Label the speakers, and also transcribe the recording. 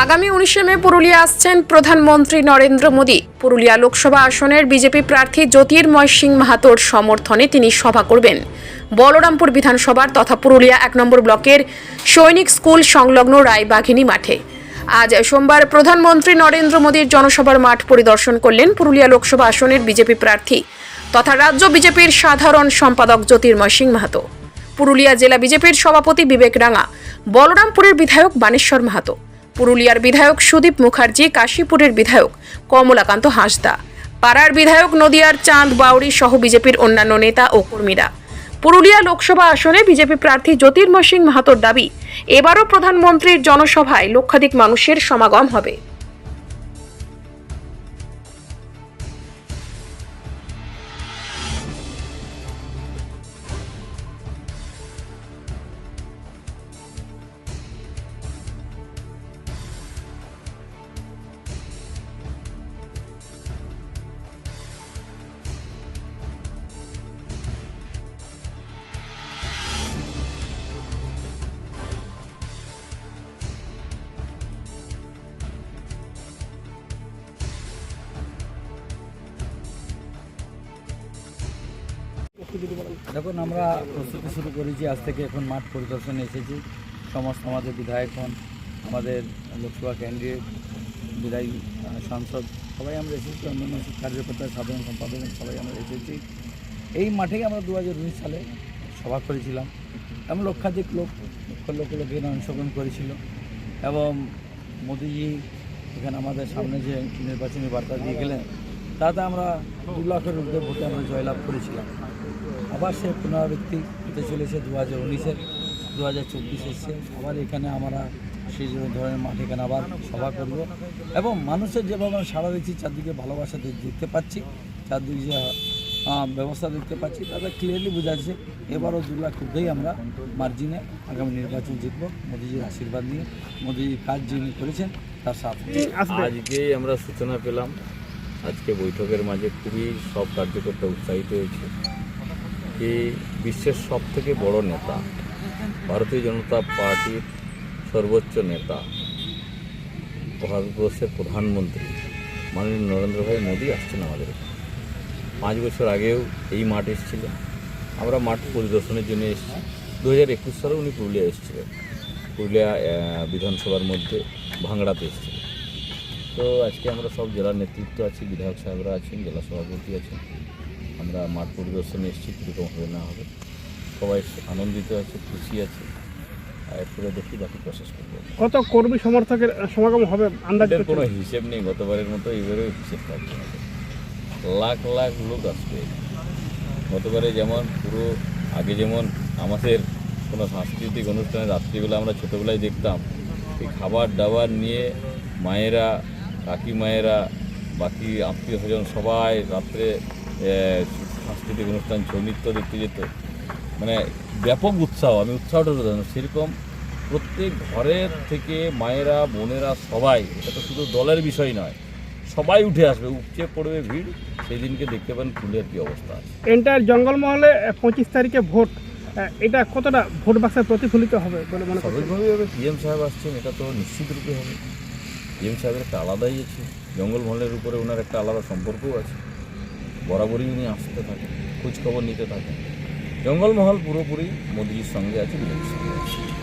Speaker 1: আগামী উনিশে মে পুরুলিয়া আসছেন প্রধানমন্ত্রী নরেন্দ্র মোদী। পুরুলিয়া লোকসভা আসনের বিজেপি প্রার্থী জ্যোতির্ময় সিং মাহাতোর সমর্থনে তিনি সভা করবেন। বলরামপুর বিধানসভার তথা পুরুলিয়া এক নম্বর ব্লকের সৈনিক স্কুল সংলগ্ন রায়বাঘিনী মাঠে। আজ সোমবার প্রধানমন্ত্রী নরেন্দ্র মোদীর জনসভার মাঠ পরিদর্শন করলেন পুরুলিয়া লোকসভা আসনের বিজেপি প্রার্থী তথা রাজ্য বিজেপির সাধারণ সম্পাদক জ্যোতির্ময় সিং মাহাতো। পুরুলিয়া জেলা বিজেপির সভাপতি বিবেক রাঙা, বলরামপুরের বিধায়ক বানেশ্বর মাহাতো। পুরুলিয়ার বিধায়ক সুদীপ মুখার্জি, কাশীপুরের বিধায়ক কমলাকান্ত হাঁসদা, পাড়ার বিধায়ক নদিয়ার চাঁদ বাউরি সহ বিজেপির অন্যান্য নেতা ও কর্মীরা। পুরুলিয়া লোকসভা আসনে বিজেপি প্রার্থী জ্যোতির্ময় সিং মাহাতোর দাবি, এবারও প্রধানমন্ত্রীর জনসভায় লক্ষাধিক মানুষের সমাগম হবে।
Speaker 2: দেখুন, আমরা প্রস্তুতি শুরু করেছি। আজ থেকে এখন মাঠ পরিদর্শনে এসেছি। সমস্ত আমাদের বিধায়ক হন, আমাদের লোকসভা ক্যান্ডিডেট বিধায়ী সাংসদ, সবাই আমরা এসেছি। অন্যান্য কার্যকর্তা, সাধারণ সম্পাদক, সবাই আমরা এসেছি। এই মাঠেই আমরা দু হাজার উনিশ সালে সভা করেছিলাম। এমন লক্ষাধিক লোক, লক্ষ লক্ষ লোক এখানে অংশগ্রহণ করেছিল। এবং মোদিজি এখানে আমাদের সামনে যে নির্বাচনী বার্তা দিয়ে গেলেন তাতে আমরা দু লাখের ঊর্ধ্বে ভোটে আমরা জয়লাভ করেছিলাম। আবার সে পুনরাবৃত্তি হতে চলেছে দু হাজার উনিশের দু হাজার চব্বিশ এসছে আবার এখানে আমরা সেই ধরনের মাঠে এখানে আবার সভা করব। এবং মানুষের যেভাবে আমরা সাড়া দিচ্ছি, চারদিকে ভালোবাসা দেখতে পাচ্ছি চারদিকে যে ব্যবস্থা দেখতে পাচ্ছি, তাতে ক্লিয়ারলি বোঝা যাচ্ছে, এবারও দু লাখ ঊর্ধ্বেই আমরা মার্জিনে আগামী নির্বাচন জিতব। মোদিজির আশীর্বাদ নিয়ে, মোদিজির কাজ যিনি করেছেন, তার সাথে।
Speaker 3: আজকেই আমরা সূচনা পেলাম। আজকে বৈঠকের মাঝে খুবই সব কার্যকর্তা উৎসাহিত হয়েছে। যে বিশ্বের সব থেকে বড় নেতা, ভারতীয় জনতা পার্টির সর্বোচ্চ নেতা, ভারতবর্ষের প্রধানমন্ত্রী মাননীয় নরেন্দ্র ভাই মোদী আসছেন আমাদের পাঁচ বছর আগেও এই মাঠ এসেছিল আমরা মাঠ পরিদর্শনের জন্য এসেছি। দু হাজার একুশ সালে উনি পুরুলিয়া এসেছিলেন। পুরুলিয়া বিধানসভার মধ্যে ভাঙড়াতে এসেছিলেন। তো আজকে আমরা সব জেলার নেতৃত্ব আছি বিধায়ক সাহেবরা আছেন জেলা সভাপতি আছেন। আমরা মাঠ পরিদর্শনে এসেছি কীরকম হবে না হবে। সবাই আনন্দিত আছে খুশি আছে। আর এরপরে দেখি বাকি প্রসেস করব।
Speaker 4: কত কর্মী সমর্থকের সমাগম হবে আন্দাজের
Speaker 3: কোনো হিসেব নেই গতবারের মতো এবারেও হিসেব থাকবে লাখ লাখ লোক আসবে। গতবারে যেমন পুরো আগে যেমন আমাদের কোনো সাংস্কৃতিক অনুষ্ঠানে রাত্রিবেলা আমরা ছোটোবেলায় দেখতাম এই খাবার দাবার নিয়ে মায়েরা কাকি মায়েরা বাকি আত্মীয় স্বজন সবাই রাত্রে সাংস্কৃতিক অনুষ্ঠান ছৌ নৃত্য দেখতে যেত। মানে ব্যাপক উৎসাহ আমি উৎসাহটা জানো সেরকম প্রত্যেক ঘরের থেকে মায়েরা বোনেরা সবাই এটা তো শুধু দলের বিষয় নয় সবাই উঠে আসবে উপচে পড়বে ভিড় সেই দিনকে দেখতে পান ফুলের কী অবস্থা
Speaker 4: এন্টায়ার জঙ্গলমহলে পঁচিশ তারিখে ভোট এটা কতটা ভোট বাক্সে প্রতিফলিত হবে বলে মনে
Speaker 3: স্বাভাবিকভাবেই হবে পিএম সাহেব আসছেন এটা তো নিশ্চিত রূপে হবে। পিএম সাহেবের একটা আলাদাই আছে, জঙ্গলমহলের উপরে ওনার একটা আলাদা সম্পর্কও আছে। বরাবরই উনি আসতে থাকেন, খোঁজখবর নিতে থাকেন। জঙ্গলমহল পুরোপুরি মোদিজির সঙ্গে আছে, বিজেপির সঙ্গে আছে।